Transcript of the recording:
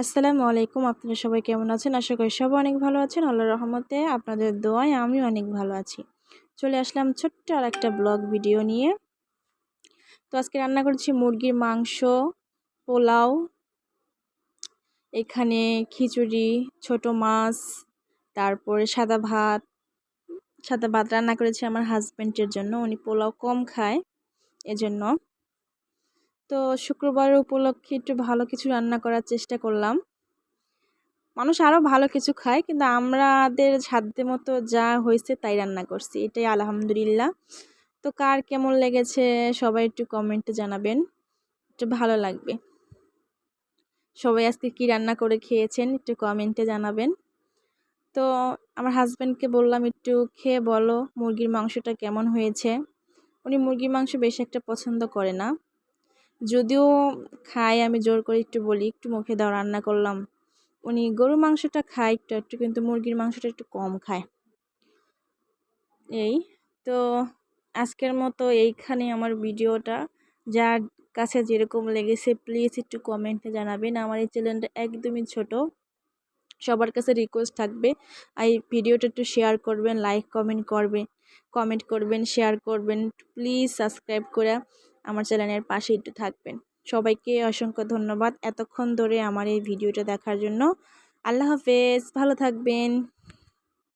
আসসালামু আলাইকুম, আপনারা সবাই কেমন আছেন? আশা করি সবাই অনেক ভালো আছেন। আল্লাহ রহমতে আপনাদের দোয়ায় আমি অনেক ভালো আছি। চলে আসলাম ছোট্ট আর একটা ব্লগ ভিডিও নিয়ে। তো আজকে রান্না করেছি মুরগির মাংস, পোলাও, এখানে খিচুড়ি, ছোট মাছ, তারপরে সাদা ভাত। সাদা ভাত রান্না করেছি আমার হাজব্যান্ডের জন্য, উনি পোলাও কম খায়, এজন্য। তো শুক্রবার উপলক্ষে একটু ভালো কিছু রান্না করার চেষ্টা করলাম। মানুষ আরও ভালো কিছু খায়, কিন্তু আমাদের সাধ্য মতো যা হয়েছে তাই রান্না করছি। এটাই আলহামদুলিল্লাহ। তো কার কেমন লেগেছে সবাই একটু কমেন্টে জানাবেন। একটু ভালো লাগবে। সবাই আজকে কি রান্না করে খেয়েছেন একটু কমেন্টে জানাবেন। তো আমার হাজব্যান্ডকে বললাম, একটু খেয়ে বলো মুরগির মাংসটা কেমন হয়েছে? উনি মুরগির মাংস বেশি একটা পছন্দ করে না। যদিও খায় আমি জোর করে একটু বলি, একটু মুখে দাও, রান্না করলাম। উনি গরু মাংসটা খায় একটু একটু কিন্তু মুরগির মাংসটা একটু কম খায়। এই তো আজকের মতো এইখানে আমার ভিডিওটা। যার কাছে যেরকম লেগেছে প্লিজ একটু কমেন্টে জানাবেন। আমার এই চ্যানেলটা একদমই ছোট। সবার কাছে রিকোয়েস্ট থাকবে। এই ভিডিওটা একটু শেয়ার করবেন লাইক কমেন্ট করবেন কমেন্ট করবেন শেয়ার করবেন। প্লিজ সাবস্ক্রাইব করে আমার চ্যানেলের পাশে একটু থাকবেন। সবাইকে অসংখ্য ধন্যবাদ এতক্ষণ ধরে আমার এই ভিডিওটা দেখার জন্য। আল্লাহ হাফেজ, ভালো থাকবেন।